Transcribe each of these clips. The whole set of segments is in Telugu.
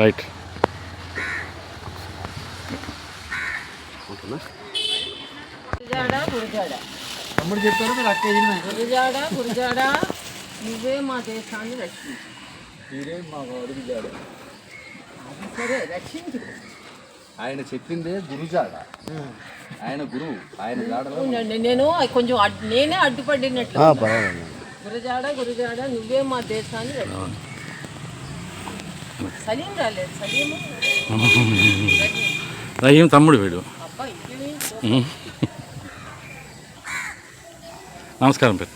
రైట్ గురజాడ గురజాడ తమ్ముడు చెప్పారు మీరు అక్క గురజాడ గురజాడ నువ్వే మా దేశాన్ని రక్షించు. మీరే మా అడుగు జాడ అది సరే రక్షించు. ఆయన చెప్పిందే గురుజాడ. ఆయన గురువు ఆయన జాడలో. నేను కొంచెం నేనే అడ్డుపడినట్లు. గురజాడ గురజాడ నువ్వే మా దేశాన్ని రక్షించు. సలీం రాలేదు. రహీం తమ్ముడు వీడు. నమస్కారం పెద్ద.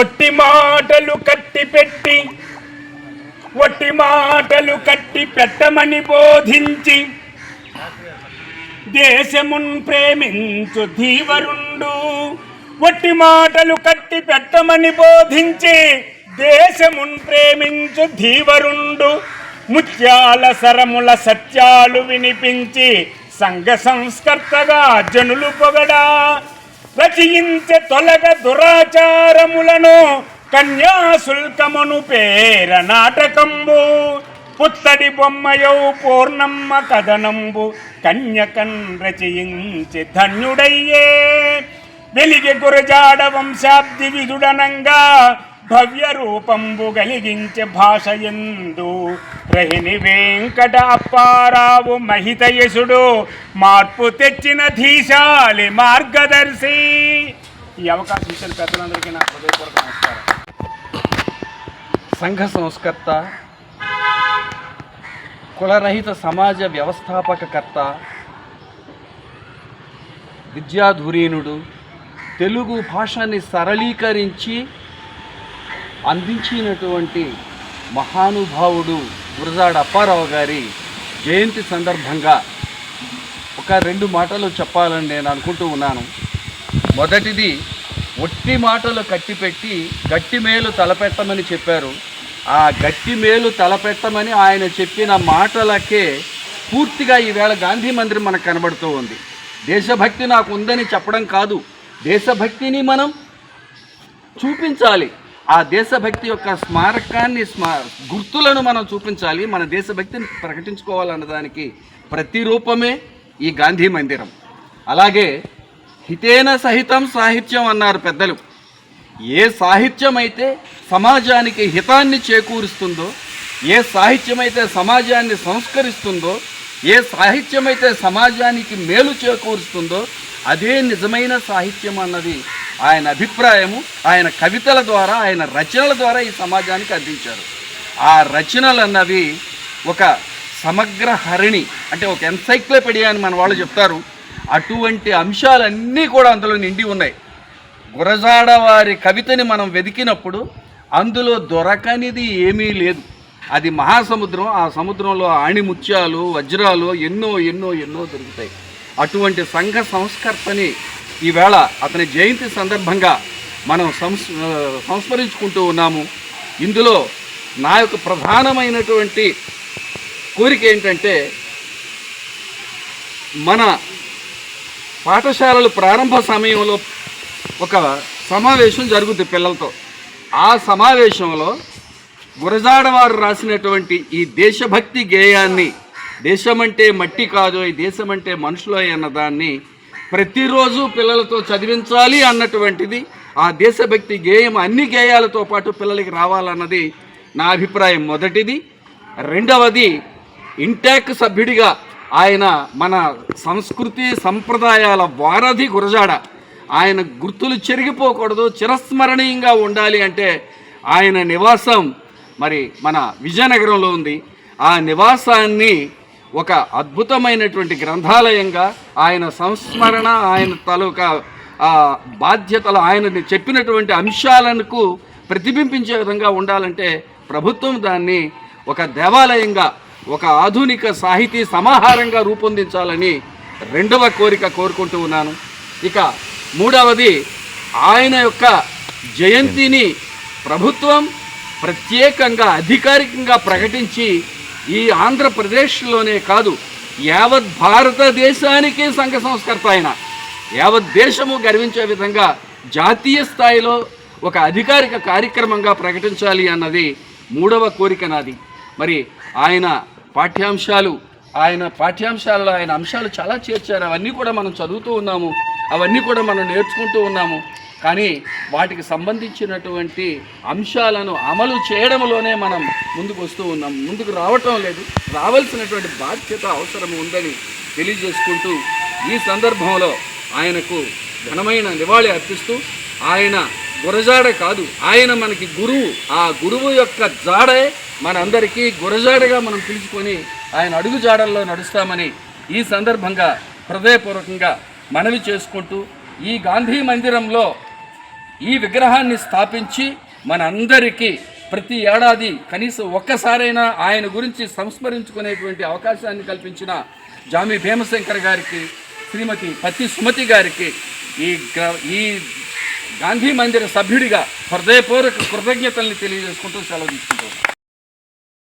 ఒట్టి మాటలు కట్టి పెట్టి ఒట్టి మాటలు కట్టి పెట్టమని బోధించి దేశమున్ ప్రేమించు ధీవరుండు. ఒట్టి మాటలు కట్టి పెట్టమని బోధించి దేశమున్ ప్రేమించు ధీవరుండు. ముత్యాల సరముల సత్యాలు వినిపించి సంఘ సంస్కర్తగా జనులు పొగడా. రచయించే తొలగ దురాచారములను కన్యాశుల్కమును పేర నాటకంబు. పుత్తడి బొమ్మయౌ పూర్ణమ్మ కథనంబు. కన్యకన్ రచయించి ధన్యుడయ్యే. వెలిగి గురజాడ వంశాబ్ది విదుడనంగా భవ్య రూపంబు గలిగించే భాష ఎందు రహిని వెంకట అప్పారావు మహితయసుడు మార్పు తెచ్చిన ధీశాలి మార్గదర్శి. ఈ అవకాశం ఇచ్చిన పెద్దలందరికీ నా హృదయపూర్వక నమస్కారం. సంఘ సంస్కర్త కులరహిత సమాజ వ్యవస్థాపకకర్త విద్యాధురీనుడు తెలుగు భాషని సరళీకరించి అందించినటువంటి మహానుభావుడు గురజాడ అప్పారావు గారి జయంతి సందర్భంగా ఒక రెండు మాటలు చెప్పాలని నేను అనుకుంటూ ఉన్నాను. మొదటిది ఒట్టి మాటలు కట్టిపెట్టి గట్టి మేలు తలపెట్టమని చెప్పారు. ఆ గట్టి మేలు తలపెట్టమని ఆయన చెప్పిన మాటలకే పూర్తిగా ఈవేళ గాంధీ మందిరం మనకు కనబడుతూ ఉంది. దేశభక్తి నాకు ఉందని చెప్పడం కాదు. దేశభక్తిని మనం చూపించాలి. ఆ దేశభక్తి యొక్క స్మారకాన్ని స్మా గుర్తులను మనం చూపించాలి. మన దేశభక్తిని ప్రకటించుకోవాలన్న దానికి ప్రతిరూపమే ఈ గాంధీ మందిరం. అలాగే హితేన సహితం సాహిత్యం అన్నారు పెద్దలు. ఏ సాహిత్యం అయితే సమాజానికి హితాన్ని చేకూరుస్తుందో ఏ సాహిత్యం అయితే సమాజాన్ని సంస్కరిస్తుందో ఏ సాహిత్యం అయితే సమాజానికి మేలు చేకూరుస్తుందో అదే నిజమైన సాహిత్యం అన్నది ఆయన అభిప్రాయము ఆయన కవితల ద్వారా ఆయన రచనల ద్వారా ఈ సమాజానికి అందించారు. ఆ రచనలు అన్నవి ఒక సమగ్ర హరిణి అంటే ఒక ఎన్సైక్లోపీడియా అని మన వాళ్ళు చెప్తారు. అటువంటి అంశాలన్నీ కూడా అందులో నిండి ఉన్నాయి. గురజాడ వారి కవితని మనం వెతికినప్పుడు అందులో దొరకనిది ఏమీ లేదు. అది మహాసముద్రం ఆ సముద్రంలో ఆణిముత్యాలు వజ్రాలు ఎన్నో ఎన్నో ఎన్నో దొరుకుతాయి. అటువంటి సంఘ సంస్కర్తని ఈవేళ అతని జయంతి సందర్భంగా మనం సంస్ సంస్మరించుకుంటూ ఉన్నాము. ఇందులో నా యొక్క ప్రధానమైనటువంటి కోరిక ఏంటంటే మన పాఠశాలలు ప్రారంభ సమయంలో ఒక సమావేశం జరుగుతుంది పిల్లలతో. ఆ సమావేశంలో గురజాడవారు రాసినటువంటి ఈ దేశభక్తి గేయాన్ని దేశమంటే మట్టి కాదు ఈ దేశమంటే మనుషులు అన్న దాన్ని ప్రతిరోజు పిల్లలతో చదివించాలి అన్నటువంటిది ఆ దేశభక్తి గేయం అన్ని గేయాలతో పాటు పిల్లలకి రావాలన్నది నా అభిప్రాయం మొదటిది. రెండవది ఇంటాక్ సభ్యుడిగా ఆయన మన సంస్కృతి సంప్రదాయాల వారధి గురజాడ. ఆయన గుర్తులు చెరిగిపోకూడదు చిరస్మరణీయంగా ఉండాలి అంటే ఆయన నివాసం మరి మన విజయనగరంలో ఉంది. ఆ నివాసాన్ని ఒక అద్భుతమైనటువంటి గ్రంథాలయంగా ఆయన సంస్మరణ ఆయన తాలూకా బాధ్యతలు ఆయన చెప్పినటువంటి అంశాలకు ప్రతిబింబించే విధంగా ఉండాలంటే ప్రభుత్వం దాన్ని ఒక దేవాలయంగా ఒక ఆధునిక సాహితీ సమాహారంగా రూపొందించాలని రెండవ కోరిక కోరుకుంటూ ఉన్నాను. ఇక మూడవది ఆయన యొక్క జయంతిని ప్రభుత్వం ప్రత్యేకంగా అధికారికంగా ప్రకటించి ఈ ఆంధ్రప్రదేశ్లోనే కాదు యావత్ భారతదేశానికి సంఘ సంస్కర్త ఆయన. యావత్ దేశము గర్వించే విధంగా జాతీయ స్థాయిలో ఒక అధికారిక కార్యక్రమంగా ప్రకటించాలి అన్నది మూడవ కోరిక నాది. మరి ఆయన పాఠ్యాంశాలు ఆయన పాఠ్యాంశాలలో ఆయన అంశాలు చాలా చేర్చారు. అవన్నీ కూడా మనం చదువుతూ ఉన్నాము అవన్నీ కూడా మనం నేర్చుకుంటూ ఉన్నాము. కానీ వాటికి సంబంధించినటువంటి అంశాలను అమలు చేయడంలోనే మనం ముందుకు వస్తూ ఉన్నాం. ముందుకు రావటం లేదు. రావాల్సినటువంటి బాధ్యత అవసరం ఉందని తెలియజేసుకుంటూ ఈ సందర్భంలో ఆయనకు ఘనమైన నివాళి అర్పిస్తూ ఆయన గురజాడ కాదు ఆయన మనకి గురువు. ఆ గురువు యొక్క జాడే మనందరికీ గురజాడగా మనం పిలుచుకొని ఆయన అడుగు జాడల్లో నడుస్తామని ఈ సందర్భంగా హృదయపూర్వకంగా మనవి చేసుకుంటూ ఈ గాంధీ మందిరంలో ఈ విగ్రహాన్ని స్థాపించి మనందరికీ ప్రతి ఏడాది కనీసం ఒక్కసారైనా ఆయన గురించి సంస్మరించుకునేటువంటి అవకాశాన్ని కల్పించిన జామి భీమశంకర్ గారికి శ్రీమతి పత్తి సుమతి గారికి ఈ ఈ గాంధీ మందిర సభ్యుడిగా హృదయపూర్వక కృతజ్ఞతల్ని తెలియజేసుకుంటూ సెలవు తీసుకుంటాం